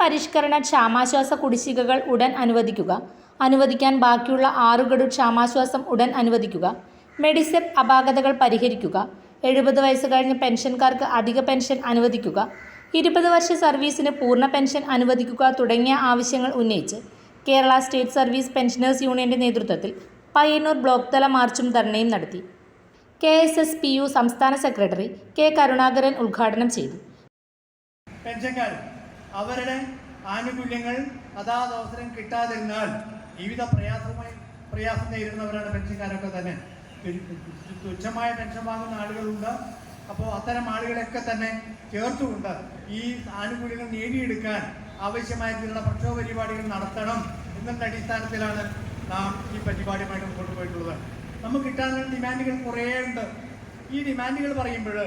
പരിഷ്കരണ ക്ഷാമാശ്വാസ കുടിശ്ശികകൾ ഉടൻ അനുവദിക്കുക. അനുവദിക്കാൻ ബാക്കിയുള്ള ആറു ഗഡു ക്ഷാമാശ്വാസം ഉടൻ അനുവദിക്കുക. മെഡിസെപ്പ് അപാകതകൾ പരിഹരിക്കുക. എഴുപത് വയസ്സ് കഴിഞ്ഞ പെൻഷൻകാർക്ക് അധിക പെൻഷൻ അനുവദിക്കുക. ഇരുപത് വർഷ സർവീസിന് പൂർണ പെൻഷൻ അനുവദിക്കുക തുടങ്ങിയ ആവശ്യങ്ങൾ ഉന്നയിച്ച് കേരള സ്റ്റേറ്റ് സർവീസ് പെൻഷനേഴ്സ് യൂണിയന്റെ നേതൃത്വത്തിൽ പയ്യന്നൂർ ബ്ലോക്ക് തല മാർച്ചും ധർണയും നടത്തി. K S S P U സംസ്ഥാന സെക്രട്ടറി കെ കരുണാകരൻ ഉദ്ഘാടനം ചെയ്തു. അവരുടെ ആനുകൂല്യങ്ങൾ അതാത് അവസരം കിട്ടാതിരുന്നാൽ ജീവിത പ്രയാസമായി പ്രയാസം നേരിടുന്നവരാണ് പെൻഷൻകാരൊക്കെ തന്നെ. തുച്ഛമായ പെൻഷൻ വാങ്ങുന്ന ആളുകളുണ്ട്. അപ്പോൾ അത്തരം ആളുകളെയൊക്കെ തന്നെ ചേർത്തുകൊണ്ട് ഈ ആനുകൂല്യങ്ങൾ നേടിയെടുക്കാൻ ആവശ്യമായിട്ടുള്ള പ്രക്ഷോഭ പരിപാടികൾ നടത്തണം എന്നുള്ള അടിസ്ഥാനത്തിലാണ് നാം ഈ പരിപാടിയുമായിട്ട് മുമ്പോട്ട് പോയിട്ടുള്ളത്. നമുക്ക് കിട്ടാനുള്ള ഡിമാൻഡുകൾ കുറേ ഉണ്ട്. ഈ ഡിമാൻഡുകൾ പറയുമ്പോൾ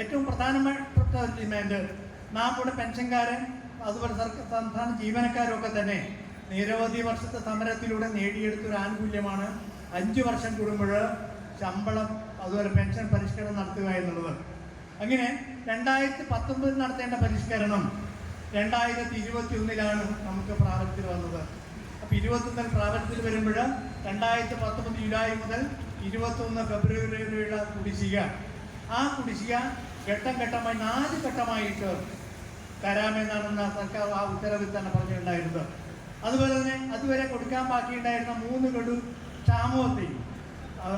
ഏറ്റവും പ്രധാനപ്പെട്ട ഡിമാൻഡ് നാം ഇവിടെ പെൻഷൻകാരൻ അതുപോലെ സർക്കാർ സംസ്ഥാന ജീവനക്കാരും ഒക്കെ തന്നെ നിരവധി വർഷത്തെ സമരത്തിലൂടെ നേടിയെടുത്ത ഒരു ആനുകൂല്യമാണ്. അഞ്ച് വർഷം കൂടുമ്പോൾ ശമ്പളം അതുപോലെ പെൻഷൻ പരിഷ്കരണം നടത്തുക എന്നുള്ളത്. അങ്ങനെ രണ്ടായിരത്തി പത്തൊമ്പതിൽ നടത്തേണ്ട പരിഷ്കരണം രണ്ടായിരത്തി ഇരുപത്തി ഒന്നിലാണ് നമുക്ക് പ്രാബല്യത്തിൽ വന്നത്. അപ്പോൾ ഇരുപത്തൊന്നിൽ പ്രാബല്യത്തിൽ വരുമ്പോൾ രണ്ടായിരത്തി പത്തൊമ്പത് ജൂലൈ മുതൽ ഇരുപത്തൊന്ന് ഫെബ്രുവരി വരെയുള്ള കുടിശ്ശിക. ആ കുടിശ്ശിക ഘട്ടം ഘട്ടമായി നാല് ഘട്ടമായിട്ട് തരാമെന്നാണ് സർക്കാർ ആ ഉത്തരവിൽ തന്നെ പറഞ്ഞിട്ടുണ്ടായിരുന്നത് അതുപോലെ തന്നെ അതുവരെ കൊടുക്കാൻ ബാക്കിയുണ്ടായിരുന്ന മൂന്ന് ഗഡു ക്ഷാമോത്തി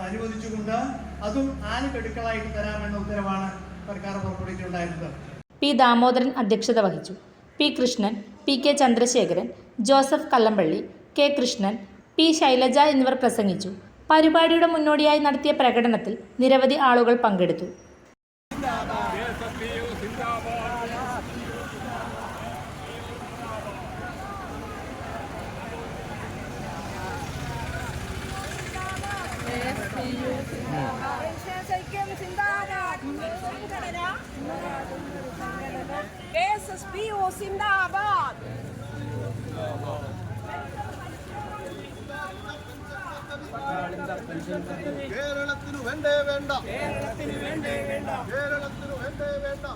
അനുവദിച്ചുകൊണ്ട് അതും നാല് ഗഡുക്കളായിട്ട് തരാമെന്ന ഉത്തരവാണ് സർക്കാർ പുറപ്പെടുവിച്ചിട്ടുണ്ടായിരുന്നത്. പി ദാമോദരൻ അധ്യക്ഷത വഹിച്ചു. P Krishnan P K Chandrasekharan Joseph Kallampally K Krishnan P Shailaja എന്നിവർ പ്രസംഗിച്ചു. പരിപാടിയുടെ മുന്നോടിയായി നടത്തിയ പ്രകടനത്തിൽ നിരവധി ആളുകൾ പങ്കെടുത്തു. സിന്ദാബാദ് സംഘടന K S S P O വേണ്ടേ വേണ്ട. കേരളത്തിനു വേണ്ടേ വേണ്ട. കേരളത്തിനു വേണ്ടേ വേണ്ട.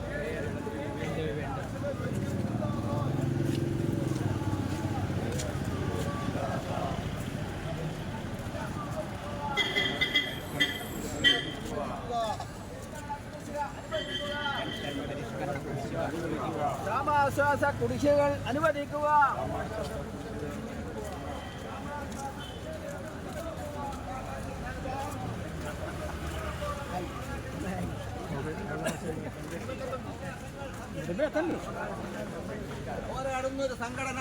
ക്ഷാമാശ്വാസ കുടിശ്ശികൾ അനുവദിക്കുക. പോരാടുന്ന ഒരു സംഘടന.